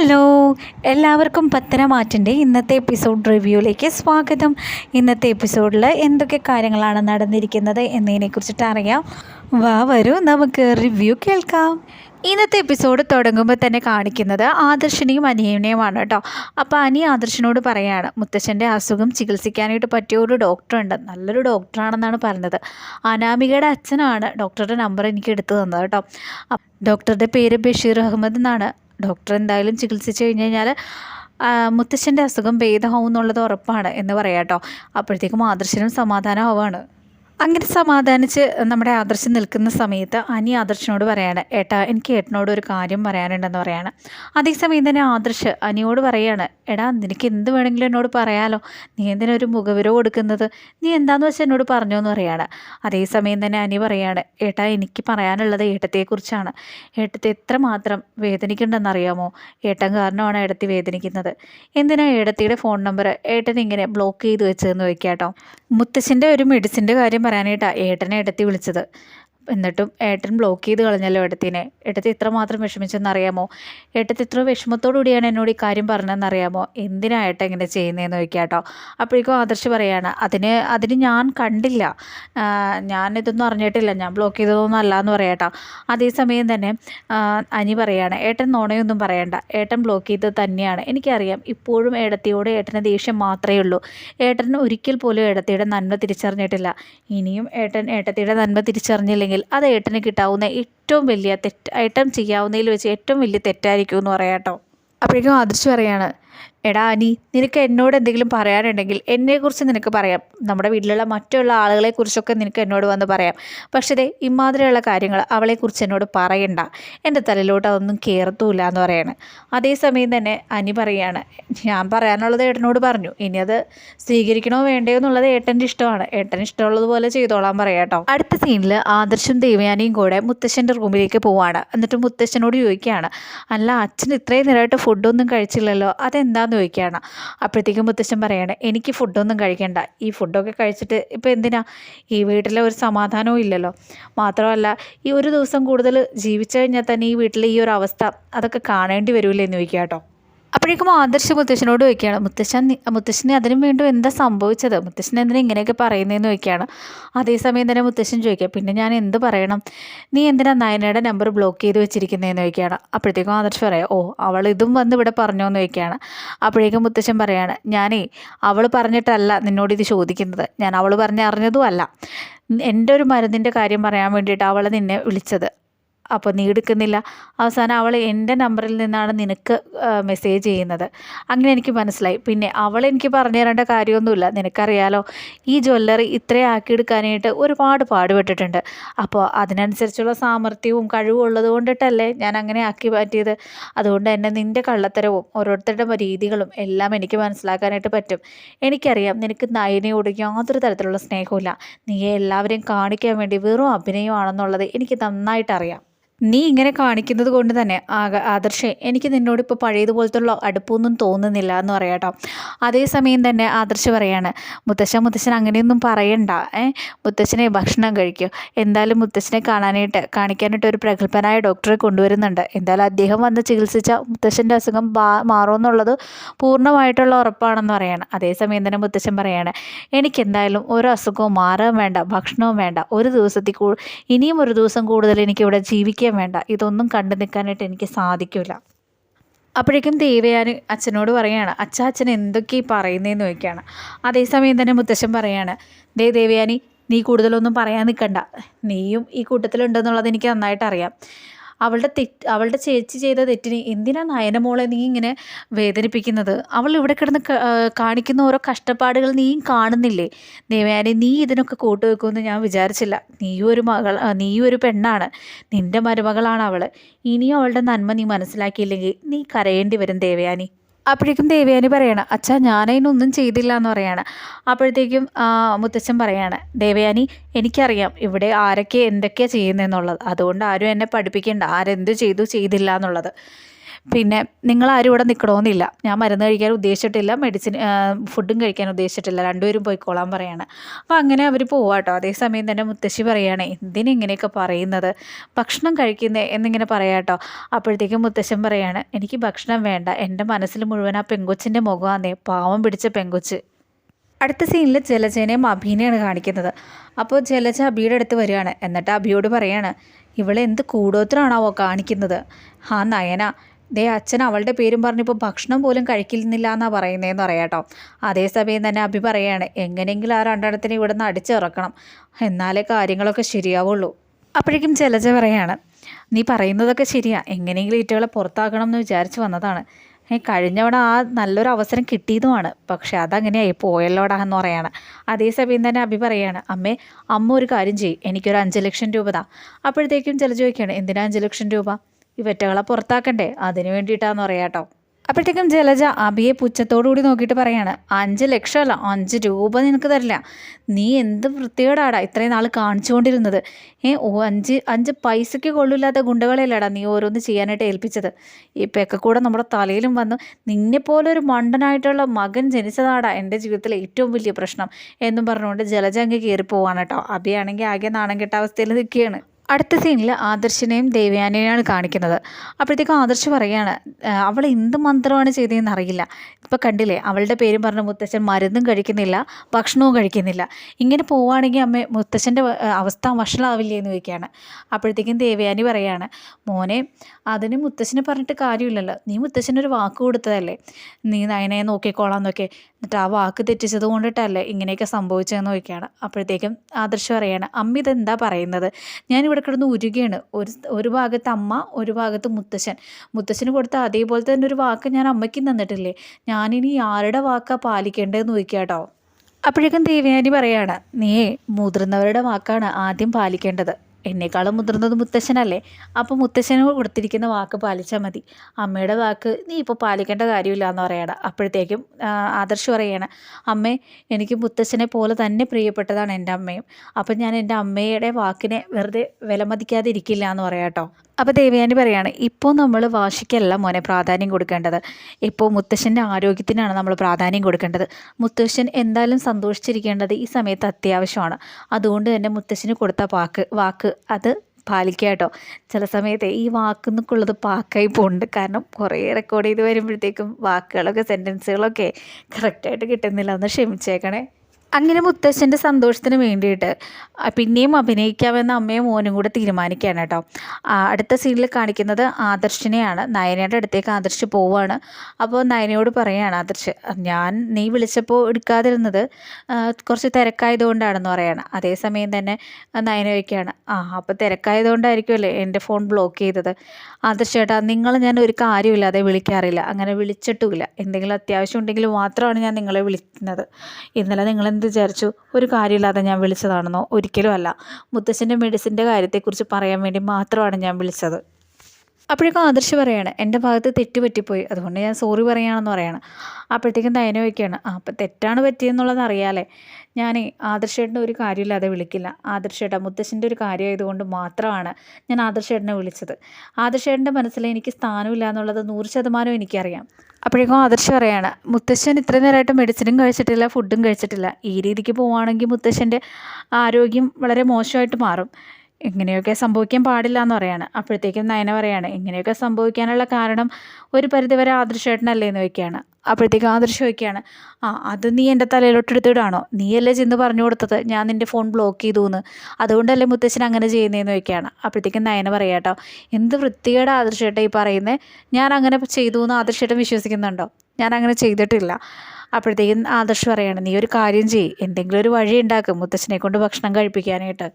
Hello എല്ലാവർക്കും പത്തനമാറ്റിന്റെ ഇന്നത്തെ episode റിവ്യൂയിലേക്ക് സ്വാഗതം. ഇന്നത്തെ എപ്പിസോഡിൽ എന്തൊക്കെ കാര്യങ്ങളാണ് നടന്നിരിക്കുന്നത് എന്നതിനെക്കുറിച്ചിട്ട് അറിയാം. വാ വരൂ നമുക്ക് റിവ്യൂ കേൾക്കാം. ഇന്നത്തെ എപ്പിസോഡ് തുടങ്ങുമ്പോൾ തന്നെ കാണിക്കുന്നത് ആദർശിനെയും അനിയനെയുമാണ് കേട്ടോ. അപ്പോൾ അനി ആദർശനോട് പറയാണ് മുത്തശ്ശന്റെ അസുഖം ചികിത്സിക്കാനായിട്ട് പറ്റിയ ഒരു ഡോക്ടറുണ്ട് നല്ലൊരു ഡോക്ടറാണെന്നാണ് പറഞ്ഞത്. അനാമികയുടെ അച്ഛനാണ് ഡോക്ടറുടെ നമ്പർ എനിക്ക് എടുത്തു തന്നത് കേട്ടോ. ഡോക്ടറുടെ പേര് ബഷീർ അഹമ്മദ് എന്നാണ്. ഡോക്ടർ എന്തായാലും ചികിത്സിച്ച് കഴിഞ്ഞ് കഴിഞ്ഞാൽ മുത്തശ്ശന്റെ അസുഖം ഭേദമാവും എന്നുള്ളത് ഉറപ്പാണ് എന്ന് പറയാം കേട്ടോ അപ്പോഴത്തേക്കും മാതൃശ്ശനും സമാധാനമാവാണ്. അങ്ങനെ സമാധാനിച്ച് നമ്മുടെ ആദർശം നിൽക്കുന്ന സമയത്ത് അനി ആദർശനോട് പറയാണ് ഏട്ടാ എനിക്ക് ഏട്ടനോട് ഒരു കാര്യം പറയാനുണ്ടെന്ന് പറയാണ്. അതേസമയം തന്നെ ആദർശ് അനിയോട് പറയാണ് എടാ നിനക്ക് എന്ത് വേണമെങ്കിലും എന്നോട് പറയാലോ. നീ എന്തിനാ ഒരു മുഖവിരവ് കൊടുക്കുന്നത്? നീ എന്താന്ന് വെച്ചാൽ എന്നോട് പറഞ്ഞു എന്ന് പറയാണ് അതേസമയം തന്നെ അനി പറയാണ് ഏട്ടാ എനിക്ക് പറയാനുള്ളത് ഏട്ടത്തെക്കുറിച്ചാണ്. ഏട്ടത്തെ എത്രമാത്രം വേദനിക്കുന്നുണ്ടെന്നറിയാമോ? ഏട്ടൻ കാരണമാണ് ഏടത്തി വേദനിക്കുന്നത്. എന്തിനാ ഏടത്തിയുടെ ഫോൺ നമ്പർ ഏട്ടൻ ഇങ്ങനെ ബ്ലോക്ക് ചെയ്ത് വെച്ചതെന്ന് ചോദിക്കാം കേട്ടോ മുത്തശ്ശന്റെ ഒരു മെഡിസിന്റെ കാര്യം പറയാനായിട്ടാണ് ഏട്ടനെ ഇടത്തി വിളിച്ചത്. എന്നിട്ടും ഏട്ടൻ ബ്ലോക്ക് ചെയ്ത് കളഞ്ഞല്ലോ ഏട്ടത്തിനെ. ഏട്ടത്തി ഇത്രമാത്രം വിഷമിച്ചെന്നറിയാമോ? ഏട്ടത്തി ഇത്ര വിഷമത്തോടു കൂടിയാണ് എന്നോട് ഈ കാര്യം പറഞ്ഞതെന്നറിയാമോ? എന്തിനാ ഏട്ടൻ ഇങ്ങനെ ചെയ്യുന്നതെന്ന് ചോദിക്കാം കേട്ടോ അപ്പോഴേക്കും ആദർശ് പറയാണ് അതിന് അതിന് ഞാൻ കണ്ടില്ല. ഞാൻ ഇതൊന്നും അറിഞ്ഞിട്ടില്ല. ഞാൻ ബ്ലോക്ക് ചെയ്തതൊന്നും അല്ല എന്ന് പറയാട്ടോ അതേസമയം തന്നെ അനി പറയാണ് ഏട്ടൻ നോണയൊന്നും പറയണ്ട. ഏട്ടൻ ബ്ലോക്ക് ചെയ്തത് തന്നെയാണ്. എനിക്കറിയാം. ഇപ്പോഴും ഏടത്തിയോട് ഏട്ടന് ദേഷ്യം മാത്രമേ ഉള്ളൂ. ഏട്ടൻ ഒരിക്കൽ പോലും ഏടത്തിയുടെ നന്മ തിരിച്ചറിഞ്ഞിട്ടില്ല. ഇനിയും ഏട്ടൻ ഏട്ടത്തിയുടെ നന്മ തിരിച്ചറിഞ്ഞില്ലെങ്കിൽ അത് ഏട്ടന് കിട്ടാവുന്ന ഏറ്റവും വലിയ തെറ്റ് ഐറ്റം ചെയ്യാവുന്നതിൽ വെച്ച് ഏറ്റവും വലിയ തെറ്റായിരിക്കും എന്ന് പറയാം കേട്ടോ. അപ്പോഴേക്കും ആദർശ് പറയാണ് എടാ അനി നിനക്ക് എന്നോട് എന്തെങ്കിലും പറയാനുണ്ടെങ്കിൽ എന്നെക്കുറിച്ച് നിനക്ക് പറയാം. നമ്മുടെ വീട്ടിലുള്ള മറ്റുള്ള ആളുകളെക്കുറിച്ചൊക്കെ നിനക്ക് എന്നോട് വന്ന് പറയാം. പക്ഷേ ദേ ഇമാതിരിയുള്ള കാര്യങ്ങൾ അവളെക്കുറിച്ച് എന്നോട് പറയണ്ട. എന്റെ തലയിലോട്ട് അതൊന്നും കയറത്തുമില്ല എന്ന് പറയാണ്. അതേസമയം തന്നെ അനി പറയാണ് ഞാൻ പറയാനുള്ളത് ഏട്ടനോട് പറഞ്ഞു. ഇനി അത് സ്വീകരിക്കണോ വേണ്ടയോ എന്നുള്ളത് ഏട്ടന്റെ ഇഷ്ടമാണ്. ഏട്ടൻ ഇഷ്ടമുള്ളതുപോലെ ചെയ്തോളാൻ പറയാം കേട്ടോ. അടുത്ത സീനിൽ ആദർശും ദേവയാനിയും കൂടെ മുത്തശ്ശന്റെ റൂമിലേക്ക് പോവാണ്. എന്നിട്ട് മുത്തശ്ശനോട് ചോദിക്കുകയാണ് അല്ല അച്ഛൻ ഇത്രയും നേരമായിട്ട് ഫുഡൊന്നും കഴിച്ചില്ലല്ലോ. അതെന്താന്ന് ചോദിക്കുകയാണ്. അപ്പോഴത്തേക്കും മുത്തശ്ശൻ പറയാണ് എനിക്ക് ഫുഡൊന്നും കഴിക്കണ്ട. ഈ ഫുഡൊക്കെ കഴിച്ചിട്ട് ഇപ്പോൾ എന്തിനാ? ഈ വീട്ടിലെ ഒരു സമാധാനവും ഇല്ലല്ലോ. മാത്രമല്ല ഈ ഒരു ദിവസം കൂടുതൽ ജീവിച്ചു കഴിഞ്ഞാൽ തന്നെ ഈ വീട്ടിലെ ഈ ഒരു അവസ്ഥ അതൊക്കെ കാണേണ്ടി വരില്ലേ എന്ന് ചോദിക്കുക കേട്ടോ. അപ്പോഴേക്കും ആദർശ് മുത്തശ്ശനോട് ചോദിക്കുകയാണ് മുത്തശ്ശൻ മുത്തശ്ശന് അതിനും വീണ്ടും എന്താ സംഭവിച്ചത്? മുത്തശ്ശൻ എന്തിനാ ഇങ്ങനെയൊക്കെ പറയുന്നതെന്ന് ചോദിക്കുകയാണ്. അതേസമയം തന്നെ മുത്തശ്ശൻ ചോദിക്കുക പിന്നെ ഞാൻ എന്ത് പറയണം? നീ എന്തിനാ നയനയുടെ നമ്പർ ബ്ലോക്ക് ചെയ്ത് വെച്ചിരിക്കുന്നതെന്ന് ചോദിക്കുകയാണ്. അപ്പോഴത്തേക്കും ആദർശ് പറയാം ഓ അവൾ ഇതും വന്ന് ഇവിടെ പറഞ്ഞോ എന്ന് ചോദിക്കുകയാണ്. അപ്പോഴേക്കും മുത്തശ്ശൻ പറയാണ് ഞാനേ അവൾ പറഞ്ഞിട്ടല്ല നിന്നോട് ഇത് ചോദിക്കുന്നത്. ഞാൻ അവൾ പറഞ്ഞ് അറിഞ്ഞതും അല്ല. എന്റെ ഒരു മരുന്നിന്റെ കാര്യം പറയാൻ വേണ്ടിയിട്ട് അവൾ നിന്നെ വിളിച്ചത്. അപ്പോൾ നീ എടുക്കുന്നില്ല. അവസാനം അവൾ എന്റെ നമ്പറിൽ നിന്നാണ് നിനക്ക് മെസ്സേജ് ചെയ്യുന്നത്. അങ്ങനെ എനിക്ക് മനസ്സിലായി. പിന്നെ അവൾ എനിക്ക് പറഞ്ഞു തരേണ്ട കാര്യമൊന്നുമില്ല. നിനക്കറിയാലോ ഈ ജ്വല്ലറി ഇത്രയും ആക്കിയെടുക്കാനായിട്ട് ഒരുപാട് പാടുപെട്ടിട്ടുണ്ട്. അപ്പോൾ അതിനനുസരിച്ചുള്ള സാമർഥ്യവും കഴിവും ഉള്ളത് കൊണ്ടിട്ടല്ലേ ഞാൻ അങ്ങനെ ആക്കി മാറ്റിയത്? അതുകൊണ്ട് തന്നെ നിന്റെ കള്ളത്തരവും ഓരോരുത്തരുടെ രീതികളും എല്ലാം എനിക്ക് മനസ്സിലാക്കാനായിട്ട് പറ്റും. എനിക്കറിയാം നിനക്ക് നയനയോട് യാതൊരു തരത്തിലുള്ള സ്നേഹമില്ല നീ എല്ലാവരെയും കാണിക്കാൻ വേണ്ടി വെറും അഭിനയമാണെന്നുള്ളത് എനിക്ക് നന്നായിട്ട് അറിയാം നീ ഇങ്ങനെ കാണിക്കുന്നത് കൊണ്ട് തന്നെ ആദർശേ എനിക്ക് നിന്നോട് ഇപ്പോൾ പഴയതുപോലത്തുള്ള അടുപ്പമൊന്നും തോന്നുന്നില്ല എന്ന് പറയാട്ടോ അതേസമയം തന്നെ ആദർശ് പറയാണ് മുത്തശ്ശൻ മുത്തശ്ശൻ അങ്ങനെയൊന്നും പറയണ്ട. ഏ മുത്തശ്ശനെ ഭക്ഷണം കഴിക്കൂ. എന്തായാലും മുത്തശ്ശനെ കാണാനായിട്ട് കാണിക്കാനായിട്ട് ഒരു പ്രഗത്ഭനായ ഡോക്ടറെ കൊണ്ടുവരുന്നുണ്ട്. എന്തായാലും അദ്ദേഹം വന്ന് ചികിത്സിച്ച മുത്തശ്ശന്റെ അസുഖം മാറുമെന്നുള്ളത് പൂർണമായിട്ടുള്ള ഉറപ്പാണെന്ന് പറയാണ്. അതേസമയം തന്നെ മുത്തശ്ശൻ പറയാണ് എനിക്കെന്തായാലും ഒരു അസുഖവും മാറാൻ വേണ്ട ഭക്ഷണവും വേണ്ട. ഒരു ദിവസത്തിൽ കൂ ഇനിയും ഒരു ദിവസം കൂടുതൽ എനിക്കിവിടെ ജീവിക്കാൻ വേണ്ട. ഇതൊന്നും കണ്ടു നിൽക്കാനായിട്ട് എനിക്ക് സാധിക്കില്ല അപ്പോഴേക്കും ദേവയാനി അച്ഛനോട് പറയാണ് അച്ഛ അച്ഛൻ എന്തൊക്കെ ഈ പറയുന്നതെന്ന് ചോദിക്കുകയാണ്. അതേസമയം തന്നെ മുത്തശ്ശൻ പറയാണ് ദേ ദേവയാനി നീ കൂടുതലൊന്നും പറയാൻ നിൽക്കണ്ട. നീയും ഈ കൂട്ടത്തിലുണ്ടെന്നുള്ളത് എനിക്ക് നന്നായിട്ട് അറിയാം. അവളുടെ തെറ്റ് അവളുടെ ചേച്ചി ചെയ്ത തെറ്റിന് എന്തിനാ നയനമോളെ നീ ഇങ്ങനെ വേദനിപ്പിക്കുന്നത്? അവൾ ഇവിടെ കിടന്ന് കാണിക്കുന്ന ഓരോ കഷ്ടപ്പാടുകൾ നീയും കാണുന്നില്ലേ? ദേവയാനി നീ ഇതിനൊക്കെ കൂട്ടുവെക്കുമെന്ന് ഞാൻ വിചാരിച്ചില്ല. നീയും ഒരു മകൾ നീയും ഒരു പെണ്ണാണ്. നിന്റെ മരുമകളാണ് അവൾ ഇനിയും അവളുടെ നന്മ നീ മനസ്സിലാക്കിയില്ലെങ്കിൽ നീ കരയേണ്ടി വരും ദേവയാനി. അപ്പോഴേക്കും ദേവയാനി പറയാണ് അച്ഛാ ഞാനതിനൊന്നും ചെയ്തില്ല എന്ന് പറയാണ്. അപ്പോഴത്തേക്കും മുത്തച്ഛൻ പറയാണ് ദേവയാനി എനിക്കറിയാം ഇവിടെ ആരൊക്കെ എന്തൊക്കെയാണ് ചെയ്യുന്നതെന്നുള്ളത്. അതുകൊണ്ട് ആരും എന്നെ പഠിപ്പിക്കേണ്ട. ആരെന്ത് ചെയ്തു ചെയ്തില്ല എന്നുള്ളത്. പിന്നെ നിങ്ങൾ നിങ്ങളാരും ഇവിടെ നിൽക്കണമെന്നില്ല ഞാൻ മരുന്ന് കഴിക്കാൻ ഉദ്ദേശിച്ചിട്ടില്ല മെഡിസിൻ ഫുഡും കഴിക്കാൻ ഉദ്ദേശിച്ചിട്ടില്ല. രണ്ടുപേരും പോയിക്കോളാൻ പറയാണ്. അപ്പോൾ അങ്ങനെ അവർ പോവാട്ടോ അതേസമയം തന്നെ മുത്തശ്ശി പറയുകയാണ് എന്തിനിങ്ങനെയൊക്കെ പറയുന്നത്? ഭക്ഷണം കഴിക്കുന്നത് എന്നിങ്ങനെ പറയാട്ടോ അപ്പോഴത്തേക്കും മുത്തശ്ശൻ പറയാണ് എനിക്ക് ഭക്ഷണം വേണ്ട. എന്റെ മനസ്സിൽ മുഴുവൻ ആ പെങ്കൊച്ചിന്റെ മുഖമാന്നേ. പാവം പിടിച്ച പെങ്കൊച്ച്. അടുത്ത സീനിൽ ജലജേനെയും അഭിനെയാണ് കാണിക്കുന്നത്. അപ്പോൾ ജലജ അബിയുടെ അടുത്ത് വരികയാണ്. എന്നിട്ട് അഭിയോട് പറയാണ് ഇവളെന്ത് കൂടോത്രമാണാവോ കാണിക്കുന്നത്? ആ നയന. ദേ അച്ഛൻ അവളുടെ പേരും പറഞ്ഞിപ്പോൾ ഭക്ഷണം പോലും കഴിക്കുന്നില്ല എന്നാണ് പറയുന്നതെന്ന് പറയാട്ടോ അതേസമയം തന്നെ അഭി പറയാണ് എങ്ങനെയെങ്കിലും ആ രണ്ടെണ്ണത്തിനെ നിന്ന് അടിച്ചിറക്കണം. എന്നാലേ കാര്യങ്ങളൊക്കെ ശരിയാവുള്ളൂ. അപ്പോഴേക്കും ജലജ പറയാണ് നീ പറയുന്നതൊക്കെ ശരിയാ. എങ്ങനെയെങ്കിലും ഈറ്റകളെ പുറത്താക്കണം എന്ന് വിചാരിച്ച് വന്നതാണ്. കഴിഞ്ഞവണ ആ നല്ലൊരു അവസരം കിട്ടിയതുമാണ്. പക്ഷെ അതങ്ങനെയായി പോയല്ലോടാ എന്ന് പറയാണ്. അതേസമയം തന്നെ അഭി പറയാണ് അമ്മേ അമ്മ ഒരു കാര്യം ചെയ്യും. എനിക്കൊരു അഞ്ച് ലക്ഷം രൂപ അപ്പോഴത്തേക്കും ചില ചോദിക്കുകയാണ് എന്തിനാ അഞ്ച് ലക്ഷം രൂപ? ഈ വെറ്റകളെ പുറത്താക്കണ്ടേ? അതിന് വേണ്ടിയിട്ടാന്ന് പറയാട്ടോ അപ്പോഴത്തേക്കും ജലജ അബിയെ പുച്ഛത്തോടുകൂടി നോക്കിയിട്ട് പറയാണ് അഞ്ച് ലക്ഷമല്ല അഞ്ച് രൂപ നിനക്ക് തരില്ല. നീ എന്ത് വൃത്തികേടാടാ ഇത്രയും നാൾ കാണിച്ചുകൊണ്ടിരുന്നത്? ഏ ഓ അഞ്ച് അഞ്ച് പൈസയ്ക്ക് കൊള്ളില്ലാത്ത ഗുണ്ടകളെയല്ലേടാ നീ ഓരോന്ന് ചെയ്യാനായിട്ട് ഏൽപ്പിച്ചത്. ഈ കൂടെ നമ്മുടെ തലയിലും വന്നു നിന്നെപ്പോലെ ഒരു മണ്ടനായിട്ടുള്ള മകൻ ജനിച്ചതാടാ എന്റെ ജീവിതത്തിലെ ഏറ്റവും വലിയ പ്രശ്നം എന്നും പറഞ്ഞുകൊണ്ട് ജലജ അങ്ങ് കയറിപ്പോവാണ് കേട്ടോ അബിയാണെങ്കിൽ ആകെ നാണം കെട്ട അവസ്ഥയിൽ നിൽക്കുകയാണ്. അടുത്ത സീനിൽ ആദർശിനെയും ദേവയാനെയാണ് കാണിക്കുന്നത്. അപ്പോഴത്തേക്കും ആദർശ് പറയാണ് അവൾ എന്ത് മന്ത്രമാണ് ചെയ്തതെന്ന് അറിയില്ല. ഇപ്പോൾ കണ്ടില്ലേ അവളുടെ പേരും പറഞ്ഞ മുത്തശ്ശൻ മരുന്നും കഴിക്കുന്നില്ല ഭക്ഷണവും കഴിക്കുന്നില്ല. ഇങ്ങനെ പോവുകയാണെങ്കിൽ അമ്മ മുത്തശ്ശന്റെ അവസ്ഥ വഷളാവില്ലേ എന്ന് ചോദിക്കുകയാണ്. അപ്പോഴത്തേക്കും ദേവയാനി പറയാണ് മോനെ അതിന് മുത്തശ്ശനെ പറഞ്ഞിട്ട് കാര്യമില്ലല്ലോ. നീ മുത്തശ്ശനൊരു വാക്ക് കൊടുത്തതല്ലേ? നീ നയനയെ നോക്കിക്കോളാം എന്നൊക്കെ എന്നിട്ട് ആ വാക്ക് തെറ്റിച്ചത് കൊണ്ടിട്ടല്ലേ ഇങ്ങനെയൊക്കെ സംഭവിച്ചതെന്ന് നോക്കിയാണ് അപ്പോഴത്തേക്കും ആദർശ് പറയാണ് അമ്മ ഇതെന്താ പറയുന്നത്? ഞാൻ ഇവിടെ കിടന്ന് ഉരുകയാണ്. ഒരു ഒരു ഭാഗത്ത് അമ്മ ഒരു ഭാഗത്ത് മുത്തശ്ശൻ. മുത്തശ്ശന് കൊടുത്ത അതേപോലെ തന്നെ ഒരു വാക്ക് ഞാൻ അമ്മയ്ക്ക് തന്നിട്ടില്ലേ? ഞാനിനി ആരുടെ വാക്കാ പാലിക്കേണ്ടതെന്ന് നോക്കിയാട്ടോ അപ്പോഴേക്കും ദേവയാനി പറയാണ് നീ മുതിർന്നവരുടെ വാക്കാണ് ആദ്യം പാലിക്കേണ്ടത്. എന്നെക്കാളും മുതിർന്നത് മുത്തശ്ശനല്ലേ? അപ്പോൾ മുത്തശ്ശന് കൊടുത്തിരിക്കുന്ന വാക്ക് പാലിച്ചാൽ മതി. അമ്മയുടെ വാക്ക് നീ ഇപ്പോൾ പാലിക്കേണ്ട കാര്യമില്ല എന്ന് പറയണം അപ്പോഴത്തേക്കും ആദർശ് പറയണം അമ്മേ എനിക്ക് മുത്തശ്ശനെ പോലെ തന്നെ പ്രിയപ്പെട്ടതാണ് എന്റെ അമ്മയും. അപ്പം ഞാൻ എന്റെ അമ്മയുടെ വാക്കിനെ വെറുതെ വിലമതിക്കാതിരിക്കില്ല എന്ന് പറയാം കേട്ടോ അപ്പോൾ ദേവയാനി പറയാണ് ഇപ്പോൾ നമ്മൾ വാശിക്കല്ല മോനെ പ്രാധാന്യം കൊടുക്കേണ്ടത്. ഇപ്പോൾ മുത്തശ്ശന്റെ ആരോഗ്യത്തിനാണ് നമ്മൾ പ്രാധാന്യം കൊടുക്കേണ്ടത്. മുത്തശ്ശൻ എന്തായാലും സന്തോഷിച്ചിരിക്കേണ്ടത് ഈ സമയത്ത് അത്യാവശ്യമാണ്. അതുകൊണ്ട് തന്നെ മുത്തശ്ശന് കൊടുത്ത വാക്ക് വാക്ക് അത് പാലിക്കുക കേട്ടോ. ചില സമയത്ത് ഈ വാക്കുന്നൊക്കെയുള്ളത് പാക്കായി പോകുന്നുണ്ട് കാരണം കുറേ റെക്കോർഡ് ചെയ്ത് വരുമ്പോഴത്തേക്കും വാക്കുകളൊക്കെ സെന്റൻസുകളൊക്കെ കറക്റ്റായിട്ട് കിട്ടുന്നില്ല. ഒന്ന് ക്ഷമിച്ചേക്കണേ. അങ്ങനെ മുത്തശ്ശന്റെ സന്തോഷത്തിന് വേണ്ടിയിട്ട് പിന്നെയും അഭിനയിക്കാമെന്ന് അമ്മയും മോനും കൂടെ തീരുമാനിക്കുകയാണ് കേട്ടോ. അടുത്ത സീനിൽ കാണിക്കുന്നത് ആദർശിനെയാണ്. നയനയുടെ അടുത്തേക്ക് ആദർശ് പോവുകയാണ്. അപ്പോൾ നയനയോട് പറയുകയാണ് ആദർശ് ഞാൻ നീ വിളിച്ചപ്പോൾ എടുക്കാതിരുന്നത് കുറച്ച് തിരക്കായതുകൊണ്ടാണെന്ന് പറയാണ്. അതേസമയം തന്നെ നയന വയ്ക്കുകയാണ് ആ അപ്പോൾ തിരക്കായതുകൊണ്ടായിരിക്കുമല്ലേ എന്റെ ഫോൺ ബ്ലോക്ക് ചെയ്തത്? ആദർശ് ചേട്ടാ നിങ്ങൾ ഞാൻ ഒരു കാര്യമില്ലാതെ വിളിക്കാറില്ല. അങ്ങനെ വിളിച്ചിട്ടുമില്ല. എന്തെങ്കിലും അത്യാവശ്യം ഉണ്ടെങ്കിൽ മാത്രമാണ് ഞാൻ നിങ്ങളെ വിളിക്കുന്നത്. ഇന്നലെ നിങ്ങൾ എന്ത് വിചാരിച്ചു ഒരു കാര്യമില്ലാതെ ഞാൻ വിളിച്ചതാണെന്നോ? ഒരിക്കലും അല്ല മുത്തശ്ശന്റെ മെഡിസിന്റെ കാര്യത്തെക്കുറിച്ച് പറയാൻ വേണ്ടി മാത്രമാണ് ഞാൻ വിളിച്ചത്. അപ്പോഴേക്കും ആദർശ് പറയാണ് എന്റെ ഭാഗത്ത് തെറ്റ് പറ്റിപ്പോയി. അതുകൊണ്ട് ഞാൻ സോറി പറയുകയാണെന്ന് പറയാണ്. അപ്പോഴത്തേക്കും വയ്ക്കുകയാണ് ആ അപ്പം തെറ്റാണ് പറ്റിയെന്നുള്ളത് അറിയാലേ ഞാൻ ആദർശേട്ടന്റെ ഒരു കാര്യമില്ലാതെ വിളിക്കില്ല. ആദർശേട്ട മുത്തശ്ശന്റെ ഒരു കാര്യമായതുകൊണ്ട് മാത്രമാണ് ഞാൻ ആദർശേട്ടനെ വിളിച്ചത്. ആദർശേട്ടന്റെ മനസ്സിൽ എനിക്ക് സ്ഥാനമില്ല എന്നുള്ളത് നൂറ് ശതമാനം എനിക്കറിയാം. അപ്പോഴേക്കും ആദർശ് പറയാണ് മുത്തശ്ശൻ ഇത്ര നേരമായിട്ട് മെഡിസിനും കഴിച്ചിട്ടില്ല ഫുഡും കഴിച്ചിട്ടില്ല. ഈ രീതിക്ക് പോവുകയാണെങ്കിൽ മുത്തശ്ശന്റെ ആരോഗ്യം വളരെ മോശമായിട്ട് മാറും. എങ്ങനെയൊക്കെ സംഭവിക്കാൻ പാടില്ല എന്ന് പറയാണ്. അപ്പോഴത്തേക്കും നയന പറയാണ് എങ്ങനെയൊക്കെ സംഭവിക്കാനുള്ള കാരണം ഒരു പരിധിവരെ ആദർശേട്ടനല്ലേ എന്ന് വയ്ക്കുകയാണ് അപ്പോഴത്തേക്കും ആദർശ് ചോദിക്കുകയാണ് ആ അത് നീ എന്റെ തലയിലോട്ടെടുത്തിടാണോ നീയല്ലേ ചെന്ന് പറഞ്ഞു കൊടുത്തത്? ഞാൻ നിന്റെ ഫോൺ ബ്ലോക്ക് ചെയ്തു എന്ന് അതുകൊണ്ടല്ലേ മുത്തശ്ശൻ അങ്ങനെ ചെയ്യുന്നതെന്ന് ചോദിക്കുകയാണ്. അപ്പോഴത്തേക്കും നയന പറയാം കേട്ടോ എന്ത് വൃത്തികേട് ആദർശേട്ട ഈ പറയുന്നത് ഞാൻ അങ്ങനെ ചെയ്തു എന്ന് ആദർശേട്ടൻ വിശ്വസിക്കുന്നുണ്ടോ? ഞാൻ അങ്ങനെ ചെയ്തിട്ടില്ല. അപ്പോഴത്തേക്കും ആദർശ് പറയാണ് നീ ഒരു കാര്യം ചെയ്യ്. എന്തെങ്കിലും ഒരു വഴി ഉണ്ടാക്കും. മുത്തശ്ശനെ കൊണ്ട് ഭക്ഷണം കഴിപ്പിക്കാനായിട്ട്.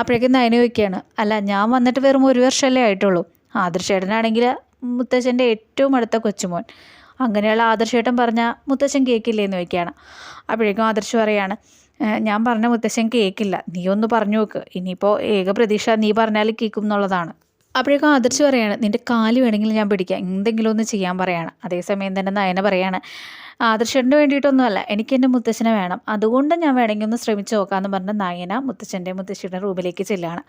അപ്പോഴേക്കും നയന ചോദിക്കുകയാണ് അല്ല ഞാൻ വന്നിട്ട് വെറും ഒരു വർഷമല്ലേ ആയിട്ടുള്ളൂ? ആദർശേട്ടനാണെങ്കിൽ മുത്തശ്ശന്റെ ഏറ്റവും അടുത്ത കൊച്ചുമോൻ. അങ്ങനെയുള്ള ആദർശേട്ടൻ പറഞ്ഞാൽ മുത്തശ്ശൻ കേൾക്കില്ലേ എന്ന് ചോദിക്കുകയാണ്. അപ്പോഴേക്കും ആദർശ് പറയാണ് ഞാൻ പറഞ്ഞ മുത്തശ്ശൻ കേൾക്കില്ല നീ ഒന്ന് പറഞ്ഞു നോക്ക്. ഇനിയിപ്പോൾ ഏക പ്രതീക്ഷ നീ പറഞ്ഞാൽ കേൾക്കും എന്നുള്ളതാണ്. അപ്പോഴേക്കും ആദർശ് പറയാണ് നിന്റെ കാൽ വേണമെങ്കിൽ ഞാൻ പിടിക്കാം. എന്തെങ്കിലും ഒന്ന് ചെയ്യാൻ പറയാണ്. അതേസമയം തന്നെ നയന പറയാണ് ആദർശേട്ടന് വേണ്ടിയിട്ടൊന്നുമല്ല എനിക്ക് എന്റെ മുത്തശ്ശനെ വേണം. അതുകൊണ്ട് ഞാൻ വേണമെങ്കിൽ ഒന്ന് ശ്രമിച്ചു നോക്കാമെന്ന് പറഞ്ഞ നായന മുത്തശ്ശന്റെ മുത്തശ്ശിയുടെ റൂമിലേക്ക് ചെല്ലുകയാണ്.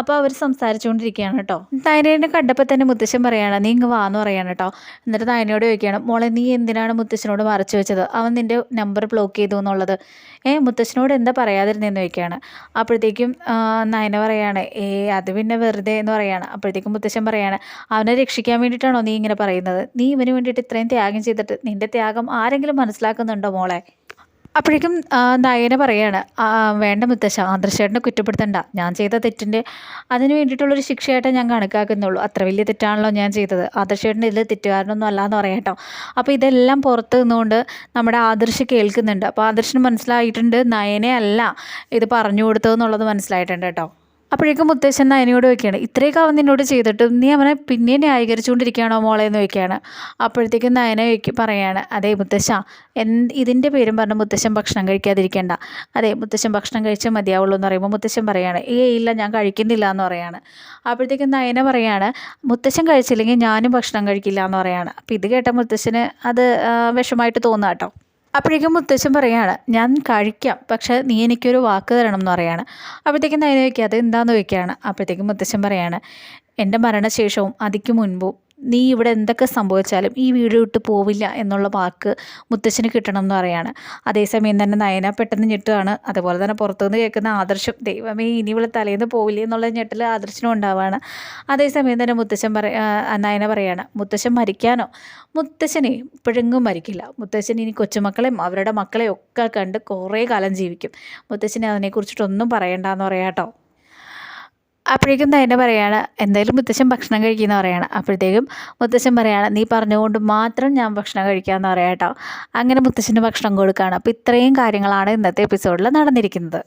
അപ്പോൾ അവർ സംസാരിച്ചുകൊണ്ടിരിക്കുകയാണ് കേട്ടോ. നായനേനെ കണ്ടപ്പോൾ തന്നെ മുത്തശ്ശൻ പറയുകയാണ് നീ ഇങ്ങ് വാന്ന് പറയുകയാണ് കേട്ടോ. എന്നിട്ട് നായനയോട് ചോദിക്കുകയാണ് മോളെ നീ എന്തിനാണ് മുത്തശ്ശനോട് മറച്ചു വെച്ചത്? അവൻ നിന്റെ നമ്പർ ബ്ലോക്ക് ചെയ്തു എന്നുള്ളത്. ഏ മുത്തശ്ശനോട് എന്താ പറയാതിരുന്നതെന്ന് ചോദിക്കുകയാണ്. അപ്പോഴത്തേക്കും നായന പറയാണ് ഏ അത് പിന്നെ വെറുതെ എന്ന് പറയുകയാണ് അപ്പോഴത്തേക്കും മുത്തശ്ശൻ പറയുകയാണ് അവനെ രക്ഷിക്കാൻ വേണ്ടിയിട്ടാണോ നീ ഇങ്ങനെ പറയുന്നത്? നീ ഇവന് വേണ്ടിയിട്ട് ഇത്രയും ത്യാഗം ചെയ്തിട്ട് നിന്റെ ത്യാഗം ആരെങ്കിലും മനസ്സിലാക്കുന്നുണ്ടോ മോളെ? അപ്പോഴേക്കും നയന പറയാണ് വേണ്ട മുത്തശ്ശ ആന്ധ്രശേട്ടനെ കുറ്റപ്പെടുത്തണ്ട. ഞാൻ ചെയ്ത തെറ്റിന്റെ അതിന് വേണ്ടിയിട്ടുള്ളൊരു ശിക്ഷയായിട്ടേ ഞാൻ കണക്കാക്കുന്നുള്ളൂ. അത്ര വലിയ തെറ്റാണല്ലോ ഞാൻ ചെയ്തത്. ആദർശേട്ടൻ ഇതിൽ തെറ്റുകാരനൊന്നും അല്ലാന്ന് എന്ന് പറയാം അപ്പോൾ ഇതെല്ലാം പുറത്ത് നിന്നുകൊണ്ട് നമ്മുടെ ആദർശ് കേൾക്കുന്നുണ്ട്. അപ്പോൾ ആദർശന് മനസ്സിലായിട്ടുണ്ട് നയനെ അല്ല ഇത് പറഞ്ഞു കൊടുത്തതെന്നുള്ളത് മനസ്സിലായിട്ടുണ്ട് കേട്ടോ. അപ്പോഴേക്കും മുത്തശ്ശൻ നയനയോട് ചോദിക്കുകയാണ് ഇത്രയൊക്കെ അവൻ നിന്നോട് ചെയ്തിട്ടും നീ അവനെ പിന്നെ ന്യായീകരിച്ചുകൊണ്ടിരിക്കുകയാണോ മോളെ? എന്ന് ചോദിക്കുകയാണ്. അപ്പോഴത്തേക്കും നയന വയ്ക്ക് പറയാണ് അതെ മുത്തശ്ശ എൻ ഇതിന്റെ പേരും പറഞ്ഞ് മുത്തശ്ശൻ ഭക്ഷണം കഴിക്കാതിരിക്കേണ്ട. അതെ മുത്തശ്ശൻ ഭക്ഷണം കഴിച്ചേ മതിയാവുള്ളൂ എന്ന് പറയുമ്പോൾ മുത്തശ്ശൻ പറയാണ് ഏ ഇല്ല ഞാൻ കഴിക്കുന്നില്ല എന്ന് പറയാണ്. അപ്പോഴത്തേക്കും നയന പറയാണ് മുത്തശ്ശൻ കഴിച്ചില്ലെങ്കിൽ ഞാനും ഭക്ഷണം കഴിക്കില്ല എന്ന് പറയാണ്. അപ്പോൾ ഇത് കേട്ട മുത്തശ്ശന് അത് വിഷമായിട്ട് തോന്നുക കേട്ടോ അപ്പോഴേക്കും മുത്തശ്ശൻ പറയാണ് ഞാൻ കഴിക്കാം പക്ഷേ നീ എനിക്കൊരു വാക്ക് തരണം എന്ന് പറയാണ്. അപ്പോഴത്തേക്കും നയന ചോദിക്കുക അത് എന്താണെന്ന് ചോദിക്കുകയാണ്. അപ്പോഴത്തേക്കും മുത്തശ്ശൻ പറയാണ് എന്റെ മരണശേഷവും അതിക്ക് മുൻപും നീ ഇവിടെ എന്തൊക്കെ സംഭവിച്ചാലും ഈ വീട് വിട്ട് പോവില്ല എന്നുള്ള വാക്ക് മുത്തശ്ശന് കിട്ടണം എന്ന് പറയാണ്. അതേസമയം തന്നെ നയന പെട്ടെന്ന് ഞെട്ടുകയാണ്. അതുപോലെ തന്നെ പുറത്തുനിന്ന് കേൾക്കുന്ന ആദർശം ദൈവമേ ഇനി ഇവിടെ തലേന്ന് പോവില്ല എന്നുള്ള ഞെട്ടൽ ആദർശനും ഉണ്ടാവുകയാണ് അതേസമയം തന്നെ മുത്തശ്ശൻ പറ നയന പറയാണ് മുത്തശ്ശൻ മരിക്കാനോ? മുത്തശ്ശനെ ഇപ്പോഴെങ്ങും മരിക്കില്ല. മുത്തശ്ശൻ ഇനി കൊച്ചുമക്കളെയും അവരുടെ മക്കളെയും ഒക്കെ കണ്ട് കുറേ കാലം ജീവിക്കും. മുത്തശ്ശനെ അതിനെക്കുറിച്ചിട്ടൊന്നും പറയണ്ടെന്ന് പറയാം കേട്ടോ അപ്പോഴേക്കും തന്നെ പറയാണ് എന്തായാലും മുത്തശ്ശൻ ഭക്ഷണം കഴിക്കുന്ന പറയാണ്. അപ്പോഴത്തേക്കും മുത്തശ്ശൻ പറയാണ് നീ പറഞ്ഞുകൊണ്ട് മാത്രം ഞാൻ ഭക്ഷണം കഴിക്കാമെന്ന് പറയാം കേട്ടോ. അങ്ങനെ മുത്തശ്ശന് ഭക്ഷണം കൊടുക്കുകയാണ്. അപ്പോൾ ഇത്രയും കാര്യങ്ങളാണ് ഇന്നത്തെ എപ്പിസോഡിൽ നടന്നിരിക്കുന്നത്.